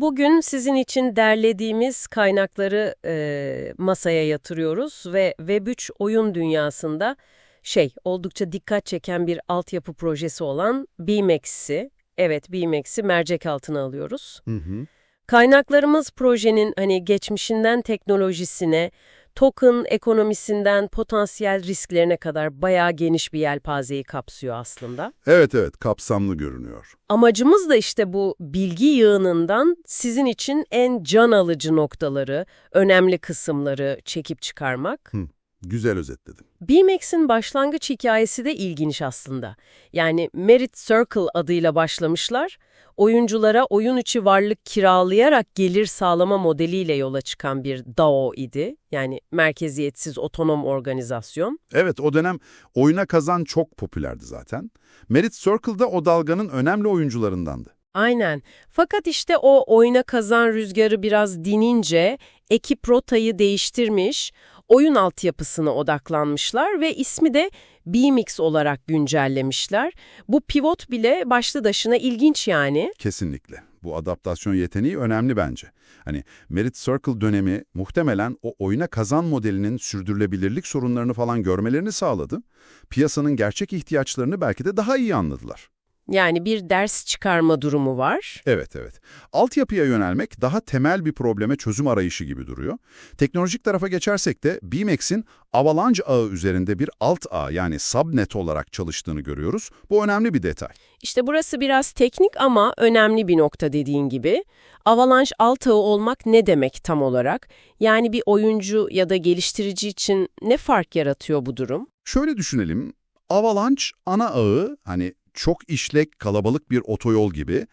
Bugün sizin için derlediğimiz kaynakları e, masaya yatırıyoruz ve Web3 oyun dünyasında şey oldukça dikkat çeken bir altyapı projesi olan BMAX'i, evet BMAX'i mercek altına alıyoruz. Hı hı. Kaynaklarımız projenin hani geçmişinden teknolojisine, token ekonomisinden potansiyel risklerine kadar bayağı geniş bir yelpazeyi kapsıyor aslında. Evet evet kapsamlı görünüyor. Amacımız da işte bu bilgi yığınından sizin için en can alıcı noktaları, önemli kısımları çekip çıkarmak. Güzel özetledin. BMAX'in başlangıç hikayesi de ilginç aslında. Yani Merit Circle adıyla başlamışlar, oyunculara oyun içi varlık kiralayarak gelir sağlama modeliyle yola çıkan bir DAO idi. Yani merkeziyetsiz otonom organizasyon. Evet o dönem oyuna kazan çok popülerdi zaten. Merit Circle'da o dalganın önemli oyuncularındandı. Aynen. Fakat işte o oyuna kazan rüzgarı biraz dinince ekip rotayı değiştirmiş, oyun altyapısına odaklanmışlar ve ismi de BMX olarak güncellemişler. Bu pivot bile başlı başına ilginç yani. Kesinlikle. Bu adaptasyon yeteneği önemli bence. Hani Merit Circle dönemi muhtemelen o oyuna kazan modelinin sürdürülebilirlik sorunlarını falan görmelerini sağladı. Piyasanın gerçek ihtiyaçlarını belki de daha iyi anladılar. Yani bir ders çıkarma durumu var. Evet, evet. Altyapıya yönelmek daha temel bir probleme çözüm arayışı gibi duruyor. Teknolojik tarafa geçersek de BMAX'in Avalanche ağı üzerinde bir alt ağ yani subnet olarak çalıştığını görüyoruz. Bu önemli bir detay. İşte burası biraz teknik ama önemli bir nokta dediğin gibi. Avalanche alt ağı olmak ne demek tam olarak? Yani bir oyuncu ya da geliştirici için ne fark yaratıyor bu durum? Şöyle düşünelim. Avalanche ana ağı hani çok işlek kalabalık bir otoyol gibi.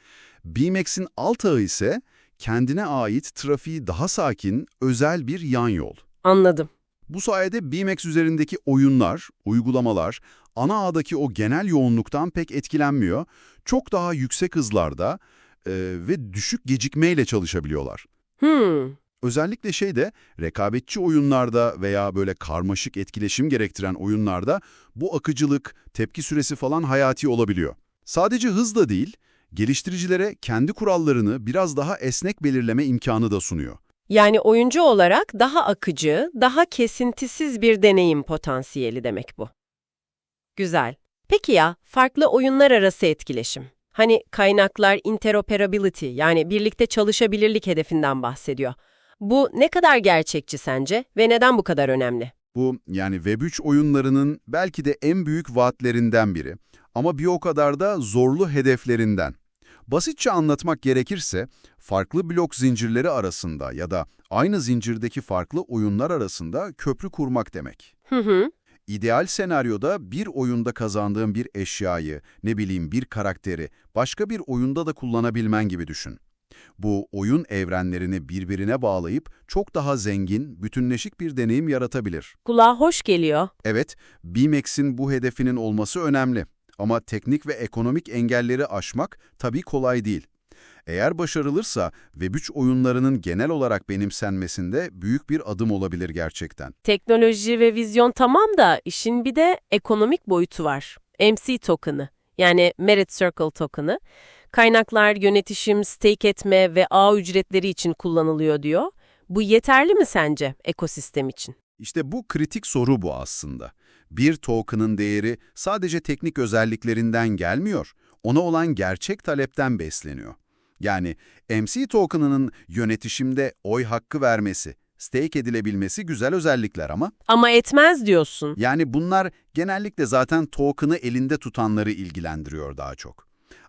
BMAX'in alt ağı ise kendine ait trafiği daha sakin, özel bir yan yol. Anladım. Bu sayede BMAX üzerindeki oyunlar, uygulamalar ana ağdaki o genel yoğunluktan pek etkilenmiyor. Çok daha yüksek hızlarda e, ve düşük gecikmeyle çalışabiliyorlar. Hmm. Özellikle şeyde rekabetçi oyunlarda veya böyle karmaşık etkileşim gerektiren oyunlarda bu akıcılık, tepki süresi falan hayati olabiliyor. Sadece hız da değil, geliştiricilere kendi kurallarını biraz daha esnek belirleme imkanı da sunuyor. Yani oyuncu olarak daha akıcı, daha kesintisiz bir deneyim potansiyeli demek bu. Güzel. Peki ya, farklı oyunlar arası etkileşim? Hani kaynaklar interoperability yani birlikte çalışabilirlik hedefinden bahsediyor. Bu ne kadar gerçekçi sence ve neden bu kadar önemli? Bu yani Web3 oyunlarının belki de en büyük vaatlerinden biri ama bir o kadar da zorlu hedeflerinden. Basitçe anlatmak gerekirse, farklı blok zincirleri arasında ya da aynı zincirdeki farklı oyunlar arasında köprü kurmak demek. Hı hı. İdeal senaryoda bir oyunda kazandığın bir eşyayı, ne bileyim bir karakteri başka bir oyunda da kullanabilmen gibi düşün. Bu oyun evrenlerini birbirine bağlayıp çok daha zengin, bütünleşik bir deneyim yaratabilir. Kulağa hoş geliyor. Evet, BMAX'in bu hedefinin olması önemli. Ama teknik ve ekonomik engelleri aşmak tabii kolay değil. Eğer başarılırsa Web3 oyunlarının genel olarak benimsenmesinde büyük bir adım olabilir gerçekten. Teknoloji ve vizyon tamam da işin bir de ekonomik boyutu var. MC token'ı yani Merit Circle token'ı. Kaynaklar yönetişim, stake etme ve ağ ücretleri için kullanılıyor diyor. Bu yeterli mi sence ekosistem için? İşte bu kritik soru bu aslında. Bir token'ın değeri sadece teknik özelliklerinden gelmiyor, ona olan gerçek talepten besleniyor. Yani MC token'ının yönetişimde oy hakkı vermesi, stake edilebilmesi güzel özellikler ama Ama etmez diyorsun. yani bunlar genellikle zaten token'ı elinde tutanları ilgilendiriyor daha çok.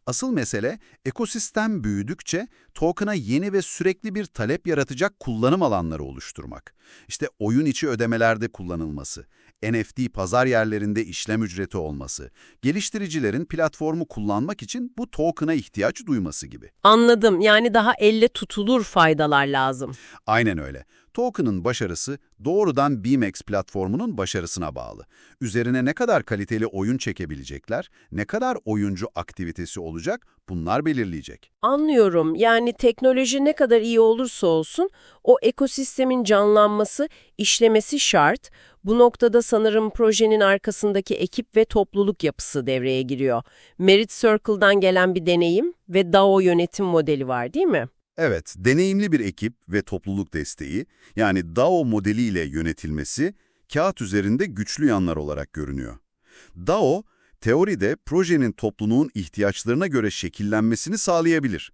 Asıl mesele ekosistem büyüdükçe token'a yeni ve sürekli bir talep yaratacak kullanım alanları oluşturmak. İşte oyun içi ödemelerde kullanılması, NFT pazar yerlerinde işlem ücreti olması, geliştiricilerin platformu kullanmak için bu token'a ihtiyaç duyması gibi. Anladım. Yani daha elle tutulur faydalar lazım. Aynen öyle. Token'ın başarısı doğrudan BMAX platformunun başarısına bağlı. Üzerine ne kadar kaliteli oyun çekebilecekler, ne kadar oyuncu aktivitesi olacak bunlar belirleyecek. Anlıyorum. Yani teknoloji ne kadar iyi olursa olsun o ekosistemin canlanması, işlemesi şart. Bu noktada sanırım projenin arkasındaki ekip ve topluluk yapısı devreye giriyor. Merit Circle'dan gelen bir deneyim ve DAO yönetim modeli var değil mi? Evet, deneyimli bir ekip ve topluluk desteği, yani DAO modeliyle yönetilmesi, kağıt üzerinde güçlü yanlar olarak görünüyor. DAO, teoride projenin topluluğun ihtiyaçlarına göre şekillenmesini sağlayabilir.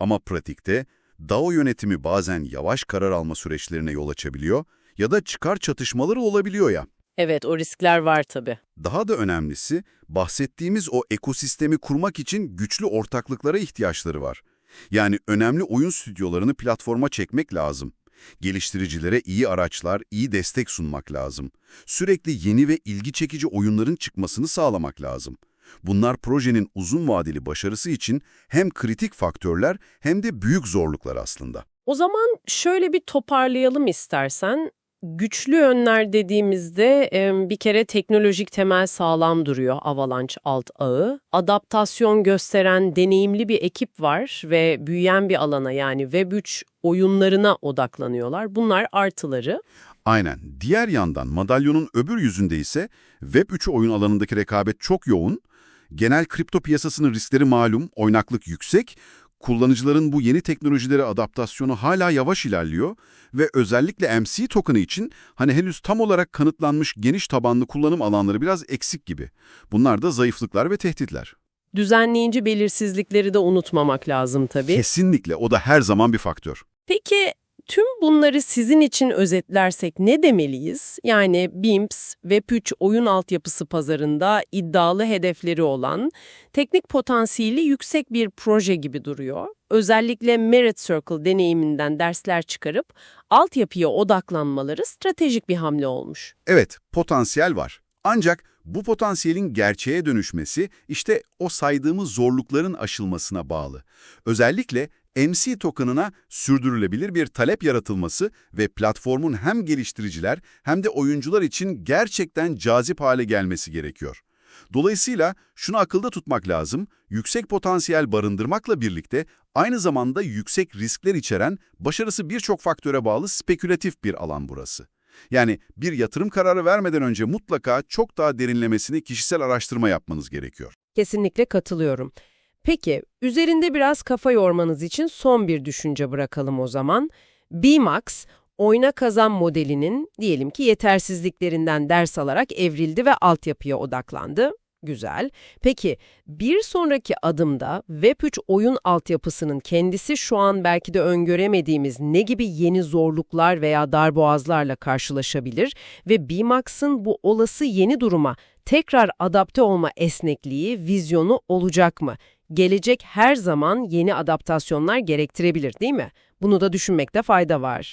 Ama pratikte, DAO yönetimi bazen yavaş karar alma süreçlerine yol açabiliyor ya da çıkar çatışmaları olabiliyor ya. Evet, o riskler var tabii. Daha da önemlisi, bahsettiğimiz o ekosistemi kurmak için güçlü ortaklıklara ihtiyaçları var. Yani önemli oyun stüdyolarını platforma çekmek lazım. Geliştiricilere iyi araçlar, iyi destek sunmak lazım. Sürekli yeni ve ilgi çekici oyunların çıkmasını sağlamak lazım. Bunlar projenin uzun vadeli başarısı için hem kritik faktörler hem de büyük zorluklar aslında. O zaman şöyle bir toparlayalım istersen. Güçlü yönler dediğimizde bir kere teknolojik temel sağlam duruyor Avalanche alt ağı. Adaptasyon gösteren deneyimli bir ekip var ve büyüyen bir alana yani Web3 oyunlarına odaklanıyorlar. Bunlar artıları. Aynen. Diğer yandan madalyonun öbür yüzünde ise Web3 oyun alanındaki rekabet çok yoğun. Genel kripto piyasasının riskleri malum, oynaklık yüksek. Kullanıcıların bu yeni teknolojilere adaptasyonu hala yavaş ilerliyor ve özellikle MC token'ı için hani henüz tam olarak kanıtlanmış geniş tabanlı kullanım alanları biraz eksik gibi. Bunlar da zayıflıklar ve tehditler. Düzenleyici belirsizlikleri de unutmamak lazım tabii. Kesinlikle o da her zaman bir faktör. Peki tüm bunları sizin için özetlersek ne demeliyiz? Yani BIMPS, Web3 oyun altyapısı pazarında iddialı hedefleri olan, teknik potansiyeli yüksek bir proje gibi duruyor. Özellikle Merit Circle deneyiminden dersler çıkarıp altyapıya odaklanmaları stratejik bir hamle olmuş. Evet, potansiyel var. Ancak bu potansiyelin gerçeğe dönüşmesi işte o saydığımız zorlukların aşılmasına bağlı. Özellikle MC token'ına sürdürülebilir bir talep yaratılması ve platformun hem geliştiriciler hem de oyuncular için gerçekten cazip hale gelmesi gerekiyor. Dolayısıyla şunu akılda tutmak lazım, yüksek potansiyel barındırmakla birlikte aynı zamanda yüksek riskler içeren, başarısı birçok faktöre bağlı spekülatif bir alan burası. Yani bir yatırım kararı vermeden önce mutlaka çok daha derinlemesine kişisel araştırma yapmanız gerekiyor. Kesinlikle katılıyorum. Peki, üzerinde biraz kafa yormanız için son bir düşünce bırakalım o zaman. BMAX, oyna kazan modelinin diyelim ki yetersizliklerinden ders alarak evrildi ve altyapıya odaklandı. Güzel. Peki, bir sonraki adımda Web3 oyun altyapısının kendisi şu an belki de öngöremediğimiz ne gibi yeni zorluklar veya darboğazlarla karşılaşabilir ve BMAX'ın bu olası yeni duruma tekrar adapte olma esnekliği, vizyonu olacak mı? Gelecek her zaman yeni adaptasyonlar gerektirebilir değil mi? Bunu da düşünmekte fayda var.